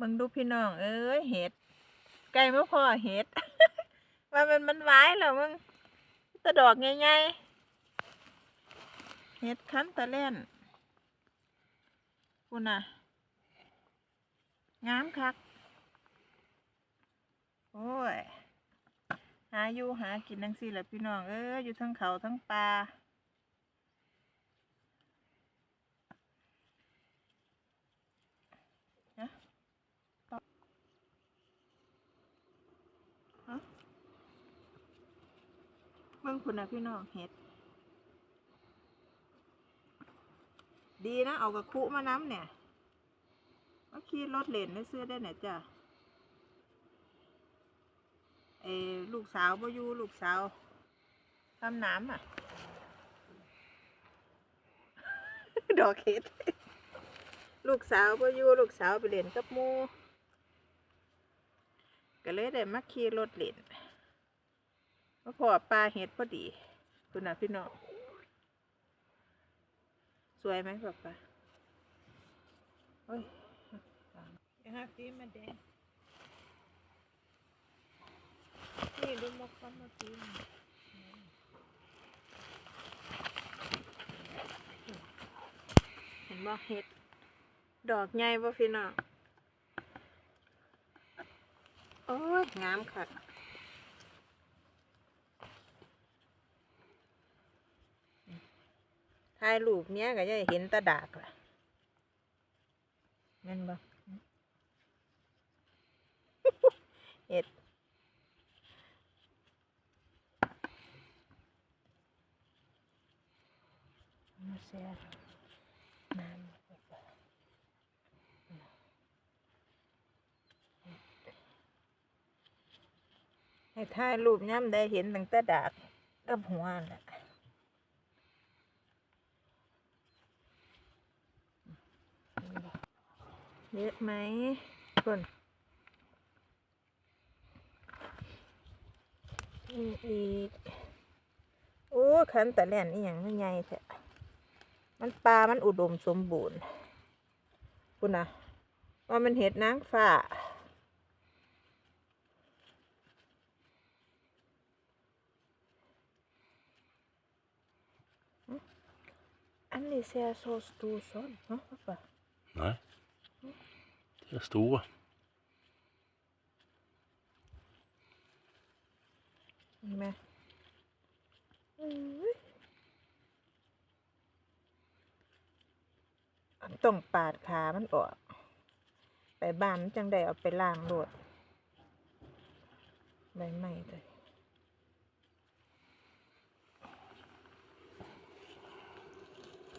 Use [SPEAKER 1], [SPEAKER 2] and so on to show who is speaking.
[SPEAKER 1] มึงดูพี่น้องเอ้ยเห็ด ไก่ไม่พอเห็ด ว่ามันมันไว้แล้วมึงตะดอกใหญ่ๆเห็ดคั้นตะเล่นกูน่ะงามคัก โอ้ย หาอยู่หากินจังซี่แหละพี่น้อง เอ้ยอยู่ทั้งเขาทั้งปลา เบิ่งคุณนะพี่น้องเห็ด ดีนะ เอากระคุมาน้ำเนี่ยมาขี่รถเล่นได้เสื้อได้ไหนจ้ะเอลูกสาวบ่อยู่ลูกสาวทำน้ำอะ ดอกเห็ด ลูกสาวบ่อยู่ลูกสาวไปเล่นกับมู ก็เลยได้มาขี่รถเล่นมาพอปลาเห็ดพอดีคุณน่ะพี่น้องสวยไหมป๊าป๊าโอ้ยอย่าหาฟีมาแดงนี่ดูมกกันมาฟีมเห็นบ่เห็ด ดอกใหญ่บ่พี่น้อง โอ้ยงามค่ะถ่ายรูปเนี้ยก็จะเห็นแตะดากล่ะแม่นบ่เห็ดมาเสียน้ำ ให้ถ่ายรูปย้ำได้เห็นตั้งแต่ดากกับหัวนั่นแหละเยอะไหมคนนี่อีก โอ้ขันแต่แล่นนี่อย่างมันใหญ่แท้มันปลา มันอุดมสมบูรณ์คุณนะว่ามันเห็ดนางฟ้า อันนี้เสียโซสตูซอนเนาะป่ะ
[SPEAKER 2] Nej. De er store.
[SPEAKER 1] เห็นไหมอื้อต้องปาดขามันออก ไปบ้านมันจังได้เอาไปล้างรวดใบไม้เลย